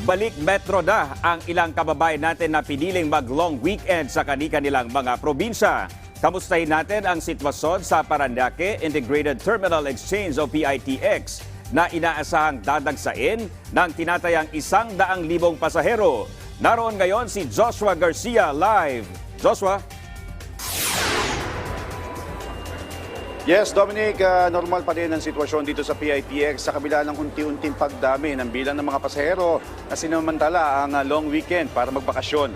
Balik metro na ang ilang kababayan natin na piniling mag-long weekend sa kani-kanilang mga probinsya. Kamustahin natin ang sitwasyon sa Paranaque Integrated Terminal Exchange o PITX na inaasahang dadagsain ng tinatayang isang daang libong pasahero. Naroon ngayon si Joshua Garcia live. Joshua? Yes, Dominic, ah, normal pa rin ang sitwasyon dito sa PITX sa kabila ng unti-unting pagdami ng bilang ng mga pasahero na sinamantala ang ah, long weekend para magbakasyon.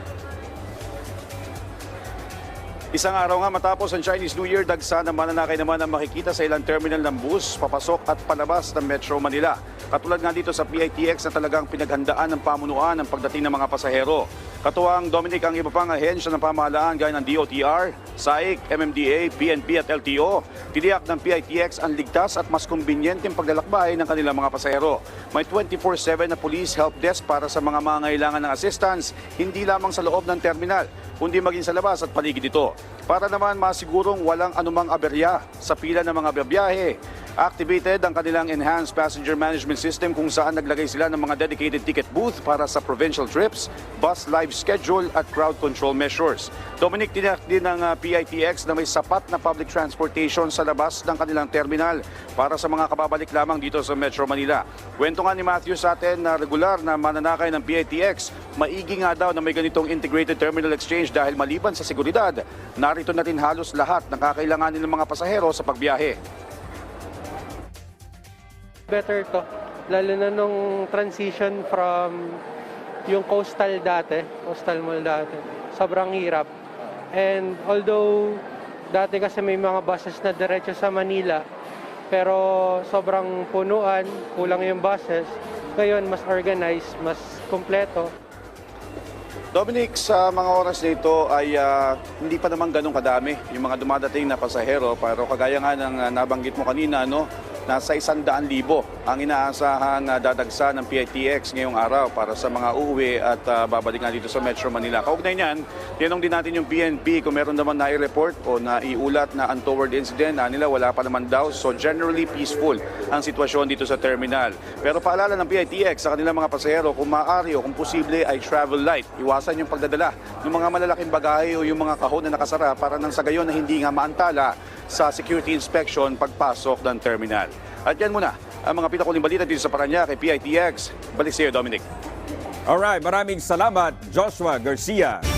Isang araw nga matapos ang Chinese New Year, dagsa na mananakay naman ang makikita sa ilang terminal ng bus, papasok at palabas ng Metro Manila. Katulad nga dito sa PITX na talagang pinaghandaan ng pamunuan ang pagdating ng mga pasahero. Katuwang Dominic ang iba pang ahensya ng pamahalaan gaya ng DOTR, SAIC, MMDA, PNP at LTO. Tiniyak ng PITX ang ligtas at mas kumbinyenteng paglalakbay ng kanilang mga pasahero. May 24-7 na police help desk para sa mga mangailangan ng assistance, hindi lamang sa loob ng terminal, kundi maging sa labas at paligid ito. Para naman masigurong walang anumang aberya sa pila ng mga biyahe. Activated ang kanilang enhanced passenger management system kung saan naglagay sila ng mga dedicated ticket booth para sa provincial trips, bus live schedule at crowd control measures. Dominic, tiniyak din ng ah, PITX na may sapat na public transportation sa labas ng kanilang terminal para sa mga kababalik lamang dito sa Metro Manila. Kwento nga ni Matthew sa atin na regular na mananakay ng PITX, maigi nga daw na may ganitong integrated terminal exchange dahil maliban sa seguridad, narito na rin halos lahat ng kakailanganin ng mga pasahero sa pagbiyahe. Better to. Lalo na nung transition from yung coastal dati, coastal mall dati. Sobrang hirap. And although dati kasi may mga buses na diretso sa Manila, pero sobrang punuan, kulang yung buses. Ngayon, mas organized, mas kompleto. Dominic, sa mga oras na ito ay ah, hindi pa naman ganun kadami yung mga dumadating na pasahero. Pero kagaya nga ng ah, nabanggit mo kanina, no, nasa isandaan libo ang inaasahang ah, dadagsa ng PITX ngayong araw para sa mga uuwi at ah, babalik nga dito sa Metro Manila. Kaugnay niyan, tinanong din natin yung PNP kung meron naman na-report o naiulat na untoward incident na nila wala pa naman daw. So generally peaceful ang sitwasyon dito sa terminal. Pero paalala ng PITX sa kanilang mga pasahero kung maaari o kung posible ay travel light. Iwasan yung pagdadala ng mga malalaking bagahe o yung mga kahon na nakasara para nang sa gayon na hindi nga maantala sa security inspection pagpasok ng terminal. At yan muna ang mga pinakuling balita dito sa Paranaque, PITX. Balik sa iyo, Dominic. Alright, maraming salamat Joshua Garcia.